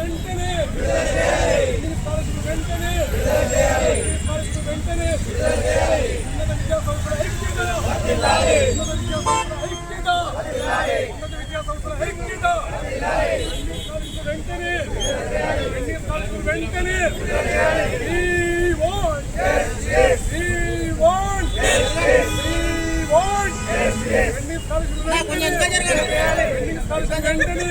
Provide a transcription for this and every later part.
వెంటనే! పరిస్థితులు వెంటనే! పరిస్థితులు వెంటనే! ఉన్నత విద్యాసంస్థల ఐక్యత! ఉన్నత విద్యాసంస్థల ఐక్యత! ఉన్నత విద్యాసంస్థల ఐక్యత! వెంటనే! ఎన్ని పరిస్థితులు వెంటనే! వెంటనే!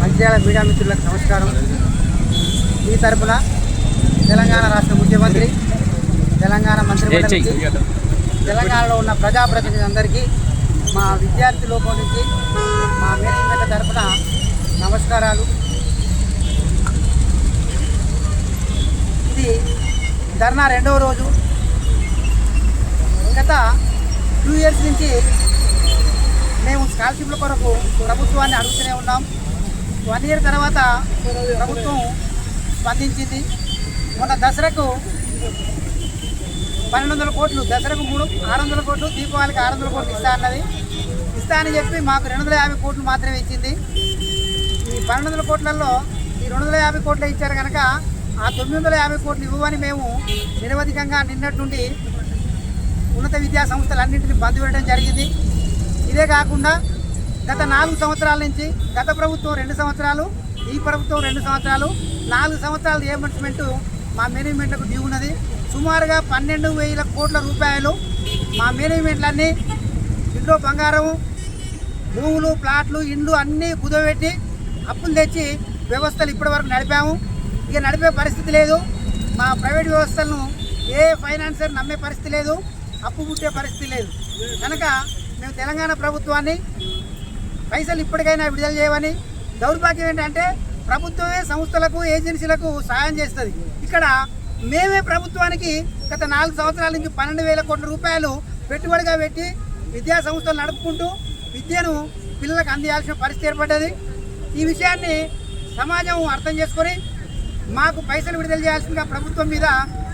మంచిర్యాల మీడియా మిత్రులకు నమస్కారం మీ తరపున తెలంగాణ రాష్ట్ర ముఖ్యమంత్రి తెలంగాణ మంత్రి తెలంగాణలో ఉన్న ప్రజాప్రతినిధులందరికీ మా విద్యార్థి లోపం నుంచి మా మేనేజ్మెంట్ తరపున నమస్కారాలు. ఇది ధర్నా రెండవ రోజు. గత టూ ఇయర్స్ నుంచి మేము స్కాలర్షిప్ల కొరకు ప్రభుత్వాన్ని అడుగుతూనే ఉన్నాం. వన్ ఇయర్ తర్వాత ప్రభుత్వం స్పందించింది. మొన్న దసరాకు పన్నెండు వందల కోట్లు దసరాకు మూడు ఆరు వందల కోట్లు దీపావళికి ఆరు వందల కోట్లు ఇస్తా అన్నది. ఇస్తా అని చెప్పి మాకు రెండు వందల యాభై కోట్లు మాత్రమే ఇచ్చింది. ఈ పన్నెండు వందల కోట్లలో ఈ రెండు వందల యాభై కోట్లు ఇచ్చారు కనుక ఆ తొమ్మిది వందల యాభై కోట్లు ఇవ్వమని మేము నిరవధికంగా నిన్నట్టుండి ఉన్నత విద్యా సంస్థలన్నింటినీ బంద్ పెట్టడం జరిగింది. ఇదే కాకుండా గత నాలుగు సంవత్సరాల నుంచి గత ప్రభుత్వం రెండు సంవత్సరాలు ఈ ప్రభుత్వం రెండు సంవత్సరాలు నాలుగు సంవత్సరాల రియంబర్స్మెంట్ మా మేనేజ్మెంట్లకు డ్యూ ఉన్నది. సుమారుగా పన్నెండు వేల కోట్ల రూపాయలు మా మేనేజ్మెంట్లన్నీ ఇంట్లో బంగారం భూములు ప్లాట్లు ఇండ్లు అన్నీ కుదవబెట్టి అప్పులు తెచ్చి వ్యవస్థలు ఇప్పటివరకు నడిపాము. ఇక నడిపే పరిస్థితి లేదు. మా ప్రైవేట్ వ్యవస్థలను ఏ ఫైనాన్సర్ నమ్మే పరిస్థితి లేదు. అప్పు పుట్టే పరిస్థితి లేదు. కనుక మేము తెలంగాణ ప్రభుత్వాన్ని పైసలు ఇప్పటికైనా విడుదల చేయమని దౌర్భాగ్యం ఏంటంటే ప్రభుత్వమే సంస్థలకు ఏజెన్సీలకు సహాయం చేస్తుంది. ఇక్కడ మేమే ప్రభుత్వానికి గత నాలుగు సంవత్సరాల నుంచి పన్నెండు వేల కోట్ల రూపాయలు పెట్టుబడిగా పెట్టి విద్యా సంస్థలు నడుపుకుంటూ విద్యను పిల్లలకు అందియాల్సిన పరిస్థితి ఏర్పడ్డది. ఈ విషయాన్ని సమాజం అర్థం చేసుకొని మాకు పైసలు విడుదల చేయాల్సిందిగా ప్రభుత్వం మీద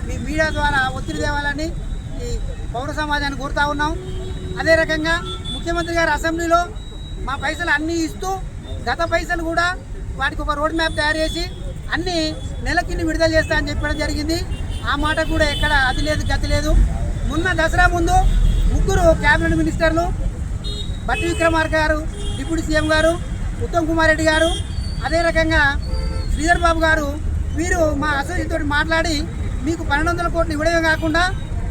మీ మీడియా ద్వారా ఒత్తిడి తేవాలని ఈ పౌర సమాజాన్ని కోరుతా ఉన్నాం. అదే రకంగా ముఖ్యమంత్రి గారు అసెంబ్లీలో మా పైసలు అన్నీ ఇస్తూ గత పైసలు కూడా వాటికి ఒక రోడ్ మ్యాప్ తయారు చేసి అన్ని నెలకింది విడుదల చేస్తా అని చెప్పడం జరిగింది. ఆ మాట కూడా ఎక్కడ అది లేదు గతి లేదు. మొన్న దసరా ముందు ముగ్గురు క్యాబినెట్ మినిస్టర్లు బట్టి విక్రమార్క గారు డిప్యూటీ సీఎం గారు ఉత్తమ్ కుమార్ రెడ్డి గారు అదే రకంగా శ్రీధర్ బాబు గారు వీరు మా అసోసియేట్ మాట్లాడి మీకు పన్నెండు వందల కోట్లు ఇవ్వడమే కాకుండా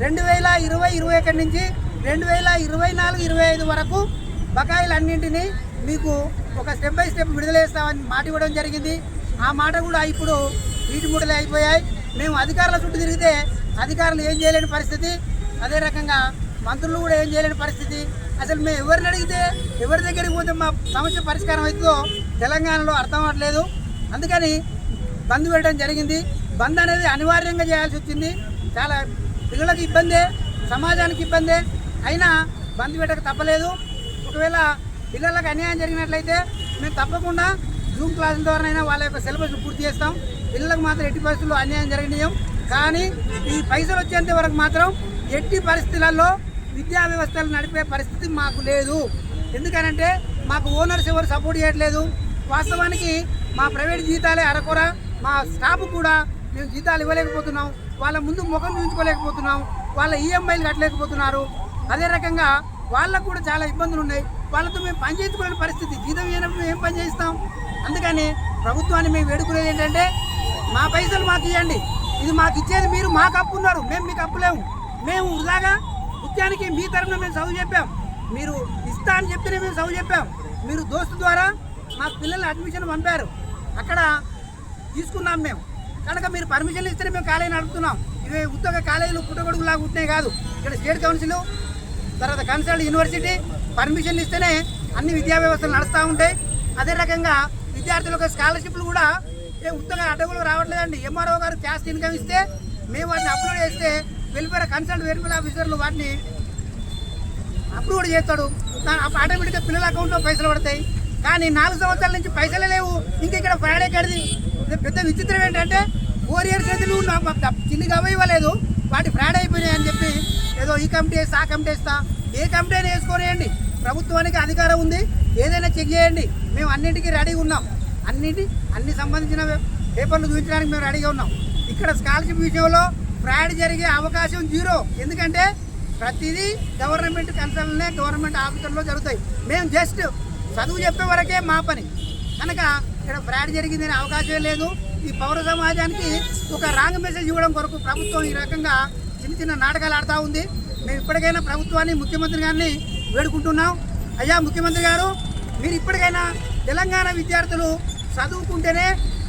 రెండు వేల ఇరవై ఇరవై ఒకటి నుంచి రెండు వేల ఇరవై నాలుగు ఇరవై ఐదు వరకు బకాయిలన్నింటినీ మీకు ఒక స్టెప్ బై స్టెప్ విడుదల చేస్తామని మాట ఇవ్వడం జరిగింది. ఆ మాట కూడా ఇప్పుడు నీటి ముడలే అయిపోయాయి. మేము అధికారుల చుట్టూ తిరిగితే అధికారులు ఏం చేయలేని పరిస్థితి. అదే రకంగా మంత్రులు కూడా ఏం చేయలేని పరిస్థితి. అసలు మేము ఎవరిని అడిగితే ఎవరి దగ్గరికి పోతే మా సమస్య పరిష్కారం అవుతుందో తెలంగాణలో అర్థం అవ్వట్లేదు. అందుకని బంద్ పెట్టడం జరిగింది. బంద్ అనేది అనివార్యంగా చేయాల్సి వచ్చింది. చాలా పిల్లలకు ఇబ్బందే సమాజానికి ఇబ్బందే. అయినా బంద్ పెట్టక తప్పలేదు. ఒకవేళ పిల్లలకు అన్యాయం జరిగినట్లయితే మేము తప్పకుండా జూమ్ క్లాసుల ద్వారానైనా వాళ్ళ యొక్క సిలబస్ పూర్తి చేస్తాం. పిల్లలకు మాత్రం ఎట్టి పరిస్థితుల్లో అన్యాయం జరగనీయం. కానీ ఈ పైసలు వచ్చేంత వరకు మాత్రం ఎట్టి పరిస్థితులలో విద్యా వ్యవస్థలు నడిపే పరిస్థితి మాకు లేదు. ఎందుకనంటే మాకు ఓనర్స్ ఎవరు సపోర్ట్ చేయట్లేదు. వాస్తవానికి మా ప్రైవేట్ జీతాలే అరకొర మా స్టాఫ్ కూడా మేము జీతాలు ఇవ్వలేకపోతున్నాం. వాళ్ళ ముందు ముఖం చూపించుకోలేకపోతున్నాం. వాళ్ళ ఈఎంఐలు కట్టలేకపోతున్నారు. అదే రకంగా వాళ్ళకు కూడా చాలా ఇబ్బందులు ఉన్నాయి వాళ్ళతో మేము పని పరిస్థితి. జీతం ఇవ్వనప్పుడు మేము ఏం పని అందుకని ప్రభుత్వాన్ని మేము వేడుకునేది ఏంటంటే మా పైసలు మాకు ఇవ్వండి ఇది మాకు ఇచ్చేది మీరు మాకు అప్పు ఉన్నారు. మేము మీకు అప్పులేము మేము వృధాగా ముత్యానికి మీ తరఫున మేము చదువు చెప్పాం. మీరు ఇస్తా అని చెప్తేనే మేము చదువు చెప్పాం. మీరు దోస్తు ద్వారా మా పిల్లలు అడ్మిషన్ పంపారు. అక్కడ తీసుకున్నాం మేము. కనుక మీరు పర్మిషన్లు ఇస్తేనే మేము కాలేజీ నడుపుతున్నాం. ఇవి ఉద్యోగ కాలేజీలు పుట్టగొడుగులాగా ఉంటున్నాయి కాదు. ఇక్కడ స్టేట్ కౌన్సిల్ తర్వాత కన్సల్ట్ యూనివర్సిటీ పర్మిషన్ ఇస్తేనే అన్ని విద్యా వ్యవస్థలు నడుస్తూ ఉంటాయి. అదే రకంగా విద్యార్థులకు స్కాలర్షిప్లు కూడా ఉత్తగా అడ్డగులు రావట్లేదండి. ఎంఆర్ఓ గారు క్యాస్ట్ ఇన్కమ్ ఇస్తే మేము వాటిని అప్లోడ్ చేస్తే వెల్ఫేర్ కన్సల్ట్ వెల్ఫేర్ ఆఫీసర్లు వాటిని అప్రూవ్ చేస్తాడు. ఆటోమేటిక్గా పిల్లల అకౌంట్లో పైసలు పడతాయి. కానీ నాలుగు సంవత్సరాల నుంచి పైసలే లేవు. ఇంకా ఇక్కడ ఫ్రైడే కడిది. పెద్ద విచిత్రం ఏంటంటే ఫోర్ ఇయర్స్ అయితే నువ్వు నాకు చిన్ని ఇవ్వలేదు. వాటి ఫ్రాడ్ అయిపోయినాయి అని చెప్పి ఏదో ఈ కమిటీ వేస్తా ఆ కమిటీ వేస్తా. ఏ కమిటీ అయినా వేసుకోనియండి. ప్రభుత్వానికి అధికారం ఉంది. ఏదైనా చెక్ చేయండి. మేము అన్నింటికీ రెడీగా ఉన్నాం. అన్నింటి అన్ని సంబంధించిన పేపర్లు చూపించడానికి మేము రెడీగా ఉన్నాం. ఇక్కడ స్కాలర్షిప్ విషయంలో ఫ్రాడ్ జరిగే అవకాశం జీరో. ఎందుకంటే ప్రతిదీ గవర్నమెంట్ కన్సల్నే గవర్నమెంట్ ఆఫీసర్లో జరుగుతాయి. మేము జస్ట్ చదువు చెప్పే వరకే మా పని. కనుక ఇక్కడ ఫ్రాడ్ జరిగిందనే అవకాశం లేదు. ఈ పౌర సమాజానికి ఒక రాంగ్ మెసేజ్ ఇవ్వడం కొరకు ప్రభుత్వం ఈ రకంగా చిన్న చిన్న నాటకాలు ఆడుతూ ఉంది. మేము ఇప్పటికైనా ప్రభుత్వాన్ని ముఖ్యమంత్రి గారిని వేడుకుంటున్నాం. అయ్యా ముఖ్యమంత్రి గారు మీరు ఇప్పటికైనా తెలంగాణ విద్యార్థులు చదువుకుంటేనే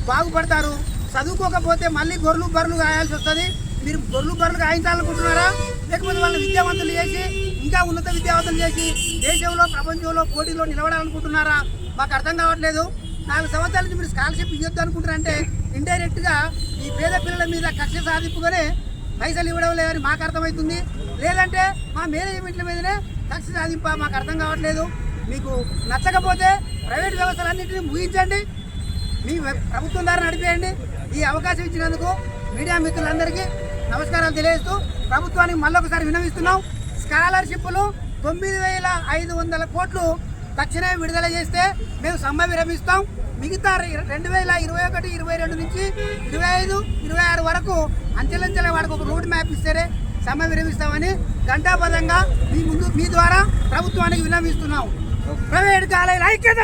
బాగుపడతారు. చదువుకోకపోతే మళ్ళీ గొర్రెలు బర్రెలు కాయాల్సి వస్తుంది. మీరు గొర్రెలు బర్రెలు గాయించాలనుకుంటున్నారా లేకపోతే వాళ్ళని విద్యావంతులు చేసి ఇంకా ఉన్నత విద్యావంతులు చేసి దేశంలో ప్రపంచంలో పోటీలో నిలబడాలనుకుంటున్నారా? మాకు అర్థం కావట్లేదు. నాలుగు సంవత్సరాల నుంచి మీరు స్కాలర్షిప్ ఇవ్వద్దు అనుకుంటారంటే ఇండైరెక్ట్గా ఈ పేద పిల్లల మీద కక్ష సాధింపుగానే పైసలు ఇవ్వడం లేదని మాకు అర్థమవుతుంది. లేదంటే మా మేనేజ్మెంట్ల మీదనే కక్ష సాధింప మాకు అర్థం కావట్లేదు. మీకు నచ్చకపోతే ప్రైవేట్ వ్యవస్థలన్నింటినీ ముగించండి. మీ ప్రభుత్వం ద్వారా నడిపేయండి. ఈ అవకాశం ఇచ్చినందుకు మీడియా మిత్రులందరికీ నమస్కారాలు తెలియజేస్తూ ప్రభుత్వానికి మళ్ళొకసారి వినవిస్తున్నాం. స్కాలర్షిప్లు తొమ్మిది వేల ఐదు వందల కోట్లు తక్షణమే విడుదల చేస్తే మేము సమ్మె విరమిస్తాం. మిగతా రెండు వేల ఇరవై ఒకటి ఇరవై రెండు నుంచి ఇరవై ఐదు ఇరవై ఆరు వరకు అంచెలంచెల వాడికి ఒక రోడ్ మ్యాప్ ఇస్తేనే సమ్మె విరమిస్తామని ఘంటాపదంగా మీ ముందు మీ ద్వారా ప్రభుత్వానికి విన్నవిస్తున్నాం. ప్రైవేట్ కాలేజీల ఐక్యత!